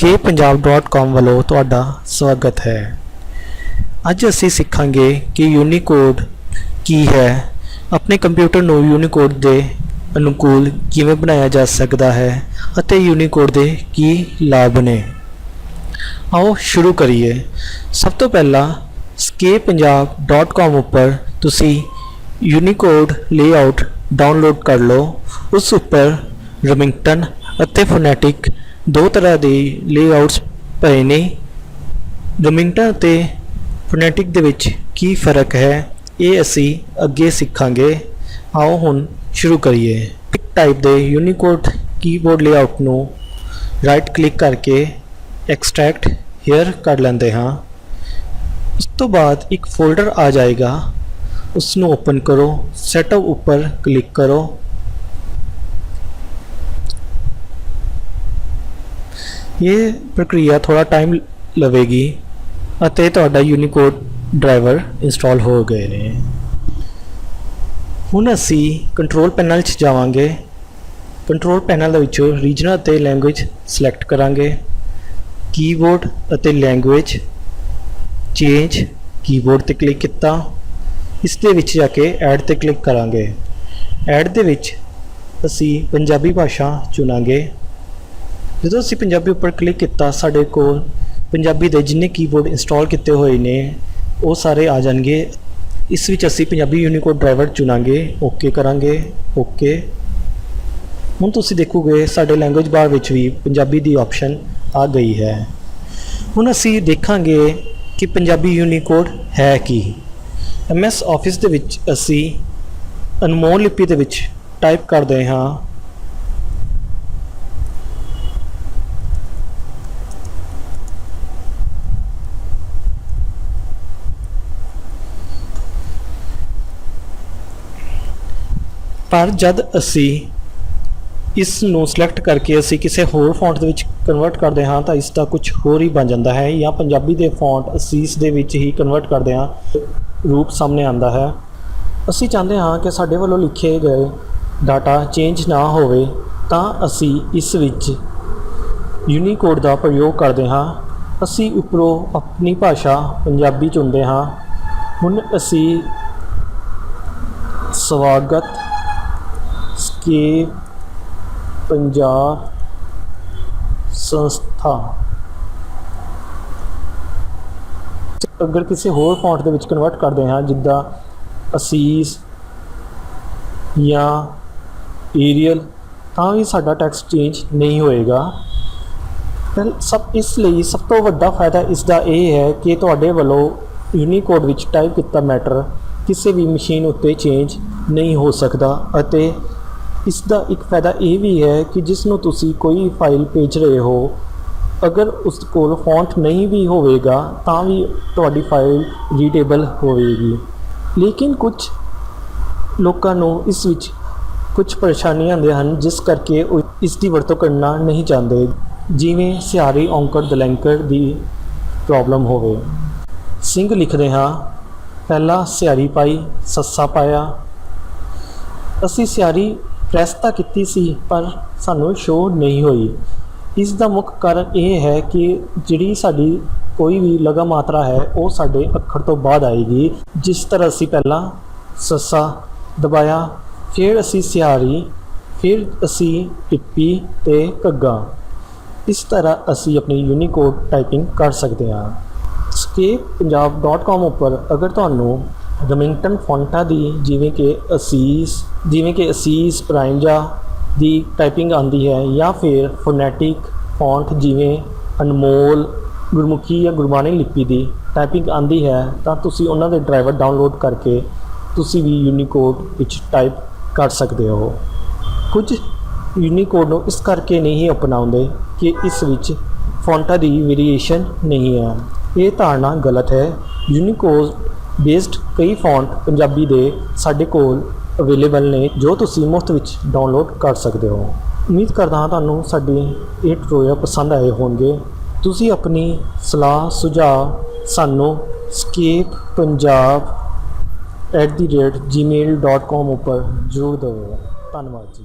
skpunjab.com ਵੱਲੋਂ ਤੁਹਾਡਾ ਸਵਾਗਤ ਹੈ। ਅੱਜ ਅਸੀਂ ਸਿੱਖਾਂਗੇ ਕਿ ਯੂਨੀਕੋਡ ਕੀ ਹੈ। ਆਪਣੇ ਕੰਪਿਊਟਰ ਨੂੰ ਯੂਨੀਕੋਡ ਦੇ ਅਨੁਕੂਲ ਕਿਵੇਂ ਬਣਾਇਆ ਜਾ ਸਕਦਾ ਹੈ ਅਤੇ ਯੂਨੀਕੋਡ ਦੇ ਕੀ ਲਾਭ ਨੇ। ਆਓ ਸ਼ੁਰੂ ਕਰੀਏ। ਸਭ ਤੋਂ ਪਹਿਲਾਂ skpunjab.com ਉੱਪਰ ਤੁਸੀਂ ਯੂਨੀਕੋਡ ਲੇਆਊਟ ਡਾਊਨਲੋਡ ਕਰ ਲਓ। ਉਸ ਉੱਪਰ ਰਮਿੰਗਟਨ ਅਤੇ ਫੋਨੈਟਿਕ ਦੋ ਤਰ੍ਹਾਂ ਦੇ ਲੇਆਊਟਸ ਪਏ ਨੇ। ਰਮਿੰਗਟਨ ਅਤੇ ਫੋਨੈਟਿਕ ਦੇ ਵਿੱਚ ਕੀ ਫ਼ਰਕ ਹੈ, ਇਹ ਅਸੀਂ ਅੱਗੇ ਸਿੱਖਾਂਗੇ। ਆਓ ਹੁਣ ਸ਼ੁਰੂ ਕਰੀਏ। ਇੱਕ ਟਾਈਪ ਦੇ ਯੂਨੀਕੋਡ ਕੀਬੋਰਡ ਲੇਆਊਟ ਨੂੰ ਰਾਈਟ ਕਲਿੱਕ ਕਰਕੇ ਐਕਸਟ੍ਰੈਕਟ ਹੇਅਰ ਕਰ ਲੈਂਦੇ ਹਾਂ। ਉਸ ਤੋਂ ਬਾਅਦ ਇੱਕ ਫੋਲਡਰ ਆ ਜਾਏਗਾ। ਉਸ ਨੂੰ ਓਪਨ ਕਰੋ ਸੈਟਅਪ ਉੱਪਰ ਕਲਿੱਕ ਕਰੋ। ਇਹ ਪ੍ਰਕਿਰਿਆ ਥੋੜਾ ਟਾਈਮ ਲਵੇਗੀ ਅਤੇ ਤੁਹਾਡਾ ਯੂਨੀਕੋਡ ਡਰਾਈਵਰ ਇੰਸਟਾਲ ਹੋ ਗਏ ਨੇ। ਹੁਣ ਅਸੀਂ ਕੰਟਰੋਲ ਪੈਨਲ 'ਚ ਜਾਵਾਂਗੇ। ਕੰਟਰੋਲ ਪੈਨਲ ਦੇ ਵਿੱਚੋਂ ਰੀਜਨਲ ਅਤੇ ਲੈਂਗੁਏਜ ਸਿਲੈਕਟ ਕਰਾਂਗੇ। ਕੀਬੋਰਡ ਅਤੇ ਲੈਂਗੁਏਜ ਚੇਂਜ ਕੀਬੋਰਡ ਤੇ ਕਲਿੱਕ ਕੀਤਾ। ਇਸ ਦੇ ਵਿੱਚ ਜਾ ਕੇ ਐਡ ਤੇ ਕਲਿੱਕ ਕਰਾਂਗੇ। ਐਡ ਦੇ ਵਿੱਚ ਅਸੀਂ ਪੰਜਾਬੀ ਭਾਸ਼ਾ ਚੁਣਾਂਗੇ। ਜਦੋਂ ਅਸੀਂ ਪੰਜਾਬੀ ਉੱਪਰ ਕਲਿੱਕ ਕੀਤਾ, ਸਾਡੇ ਕੋਲ ਪੰਜਾਬੀ ਦੇ ਜਿੰਨੇ ਕੀਬੋਰਡ ਇੰਸਟਾਲ ਕੀਤੇ ਹੋਏ ਨੇ, ਉਹ ਸਾਰੇ ਆ ਜਾਣਗੇ। ਇਸ ਵਿੱਚ ਅਸੀਂ ਪੰਜਾਬੀ ਯੂਨੀਕੋਡ ਡਰਾਈਵਰ ਚੁਣਾਂਗੇ। ਓਕੇ ਕਰਾਂਗੇ। ਓਕੇ ਹੁਣ ਤੁਸੀਂ ਦੇਖੋਗੇ, ਸਾਡੇ ਲੈਂਗੁਏਜ ਬਾਰ ਵਿੱਚ ਵੀ ਪੰਜਾਬੀ ਦੀ ਆਪਸ਼ਨ ਆ ਗਈ ਹੈ। ਹੁਣ ਅਸੀਂ ਦੇਖਾਂਗੇ ਕਿ ਪੰਜਾਬੀ ਯੂਨੀਕੋਡ ਹੈ ਕੀ। ਐਮਐਸ ਆਫਿਸ ਦੇ ਵਿੱਚ ਅਸੀਂ ਅਨਮੋਲ ਲਿਪੀ ਦੇ ਵਿੱਚ ਟਾਈਪ ਕਰਦੇ ਹਾਂ। ਪਰ ਜਦ ਅਸੀਂ ਇਸ ਨੂੰ ਸਿਲੈਕਟ ਕਰਕੇ ਅਸੀਂ ਕਿਸੇ ਹੋਰ ਫੌਂਟ ਦੇ ਵਿੱਚ ਕਨਵਰਟ ਕਰਦੇ ਹਾਂ ਤਾਂ ਇਸ ਦਾ ਕੁਝ ਹੋਰ ਹੀ ਬਣ ਜਾਂਦਾ ਹੈ ਜਾਂ ਪੰਜਾਬੀ ਦੇ ਫੌਂਟ ਅਸੀਂ ਇਸ ਦੇ ਵਿੱਚ ਹੀ ਕਨਵਰਟ ਕਰਦੇ ਹਾਂ, ਰੂਪ ਸਾਹਮਣੇ ਆਉਂਦਾ ਹੈ। ਅਸੀਂ ਚਾਹੁੰਦੇ ਹਾਂ ਕਿ ਸਾਡੇ ਵੱਲੋਂ ਲਿਖੇ ਗਏ ਡਾਟਾ ਚੇਂਜ ਨਾ ਹੋਵੇ ਤਾਂ ਅਸੀਂ ਇਸ ਵਿੱਚ ਯੂਨੀਕੋਡ ਦਾ ਪ੍ਰਯੋਗ ਕਰਦੇ ਹਾਂ। ਅਸੀਂ ਉੱਪਰੋਂ ਆਪਣੀ ਭਾਸ਼ਾ ਪੰਜਾਬੀ ਚੁਣਦੇ ਹਾਂ। ਹੁਣ ਅਸੀਂ ਸਵਾਗਤ ਸਕੇਪ ਪੰਜਾਬ ਸੰਸਥਾ। ਅਗਰ ਕਿਸੇ ਹੋਰ ਫੌਂਟ ਦੇ ਵਿੱਚ ਕਨਵਰਟ ਕਰਦੇ ਹਾਂ, ਜਿੱਦਾਂ ਅਸੀਸ ਜਾਂ ਏਰੀਅਲ ਤਾਂ ਵੀ ਸਾਡਾ ਟੈਕਸਟ ਚੇਂਜ ਨਹੀਂ ਹੋਏਗਾ। ਫਿਰ ਸਭ ਇਸ ਲਈ ਸਭ ਤੋਂ ਵੱਡਾ ਫਾਇਦਾ ਇਸ ਦਾ ਇਹ ਹੈ ਕਿ ਤੁਹਾਡੇ ਵੱਲੋਂ ਯੂਨੀਕੋਡ ਵਿੱਚ ਟਾਈਪ ਕੀਤਾ ਮੈਟਰ ਕਿਸੇ ਵੀ ਮਸ਼ੀਨ ਉੱਤੇ ਚੇਂਜ ਨਹੀਂ ਹੋ ਸਕਦਾ ਅਤੇ ਇਸ ਦਾ ਇੱਕ ਫਾਇਦਾ ਇਹ ਵੀ ਹੈ ਕਿ ਜਿਸ ਨੂੰ ਤੁਸੀਂ ਕੋਈ ਫਾਈਲ ਭੇਜ ਰਹੇ ਹੋ, ਅਗਰ ਉਸ ਕੋਲ ਫੌਂਟ ਨਹੀਂ ਵੀ ਹੋਵੇਗਾ, ਤਾਂ ਵੀ ਤੁਹਾਡੀ ਫਾਈਲ ਰੀਡੇਬਲ ਹੋਵੇਗੀ। ਲੇਕਿਨ ਕੁਝ ਲੋਕਾਂ ਨੂੰ ਇਸ ਵਿੱਚ ਕੁਝ ਪਰੇਸ਼ਾਨੀਆਂ ਆਉਂਦੀਆਂ ਹਨ, ਜਿਸ ਕਰਕੇ ਉਹ ਇਸ ਦੀ ਵਰਤੋਂ ਕਰਨਾ ਨਹੀਂ ਚਾਹੁੰਦੇ। ਜਿਵੇਂ ਸਿਆਰੀ ਔਂਕੜ ਦਲੈਂਕੜ ਦੀ ਪ੍ਰੋਬਲਮ ਹੋਵੇ। ਸਿੰਘ ਲਿਖਦੇ ਹਾਂ, ਪਹਿਲਾ ਸਿਆਰੀ ਪਾਈ, ਸੱਸਾ ਪਾਇਆ। ਅਸੀਂ ਸਿਆਰੀ ਪ੍ਰੈਸ ਤਾਂ ਕੀਤੀ ਸੀ, ਪਰ ਸਾਨੂੰ ਸ਼ੋਅ ਨਹੀਂ ਹੋਈ। ਇਸ ਦਾ ਮੁੱਖ ਕਾਰਨ ਇਹ ਹੈ ਕਿ ਜਿਹੜੀ ਸਾਡੀ ਕੋਈ ਵੀ ਲਗਾ ਮਾਤਰਾ ਹੈ, ਉਹ ਸਾਡੇ ਅੱਖਰ ਤੋਂ ਬਾਅਦ ਆਏਗੀ। ਜਿਸ ਤਰ੍ਹਾਂ ਅਸੀਂ ਪਹਿਲਾਂ ਸੱਸਾ ਦਬਾਇਆ, ਫਿਰ ਅਸੀਂ ਸਿਆਰੀ ਫਿਰ ਅਸੀਂ ਟਿੱਪੀ ਤੇ ਘੱਗਾ। ਇਸ ਤਰ੍ਹਾਂ ਅਸੀਂ ਆਪਣੀ ਯੂਨੀਕੋਡ ਟਾਈਪਿੰਗ ਕਰ ਸਕਦੇ ਹਾਂ। Skpunjab.com ਉੱਪਰ ਅਗਰ ਤੁਹਾਨੂੰ ਰਮਿੰਗਟਨ ਫੌਂਟਾਂ ਦੀ ਜਿਵੇਂ ਕਿ ਅਸੀਸ, ਜਿਵੇਂ ਕਿ ਅਸੀਸ ਪ੍ਰਾਈਮਜਾ ਦੀ ਟਾਈਪਿੰਗ ਆਂਦੀ ਹੈ ਜਾਂ ਫਿਰ ਫੋਨੈਟਿਕ ਫੌਂਟ ਜਿਵੇਂ ਅਨਮੋਲ, ਗੁਰਮੁਖੀ ਜਾਂ ਗੁਰਬਾਣੀ ਲਿਪੀ ਦੀ ਟਾਈਪਿੰਗ ਆਂਦੀ ਹੈ, ਤਾਂ ਤੁਸੀਂ ਉਹਨਾਂ ਦੇ ਡਰਾਈਵਰ ਡਾਊਨਲੋਡ ਕਰਕੇ ਤੁਸੀਂ ਵੀ ਯੂਨੀਕੋਡ ਵਿੱਚ ਟਾਈਪ ਕਰ ਸਕਦੇ ਹੋ। ਕੁਝ ਯੂਨੀਕੋਡ ਨੂੰ ਇਸ ਕਰਕੇ ਨਹੀਂ ਅਪਣਾਉਂਦੇ ਕਿ ਇਸ ਵਿੱਚ ਫੌਂਟਾਂ ਦੀ ਵੇਰੀਏਸ਼ਨ ਨਹੀਂ ਹੈ। ਇਹ ਧਾਰਨਾ ਗਲਤ ਹੈ। ਯੂਨੀਕੋਡ ਬੇਸਡ ਕਈ ਫੌਂਟ ਪੰਜਾਬੀ ਦੇ ਸਾਡੇ ਕੋਲ ਅਵੇਲੇਬਲ ਨੇ, ਜੋ ਤੁਸੀਂ ਮੁਫਤ ਵਿੱਚ ਡਾਊਨਲੋਡ ਕਰ ਸਕਦੇ ਹੋ। ਉਮੀਦ ਕਰਦਾ ਹਾਂ ਤੁਹਾਨੂੰ ਸਾਡੀ ਇਹ ਟਿਊਟੋਰੀਅਲ ਪਸੰਦ ਆਏ ਹੋਣਗੇ। ਤੁਸੀਂ ਆਪਣੀ ਸਲਾਹ, ਸੁਝਾਅ ਸਾਨੂੰ ਸਕੇਪ ਪੰਜਾਬ@gmail.com ਉੱਪਰ ਜ਼ਰੂਰ ਦਿਓ। ਧੰਨਵਾਦ ਜੀ।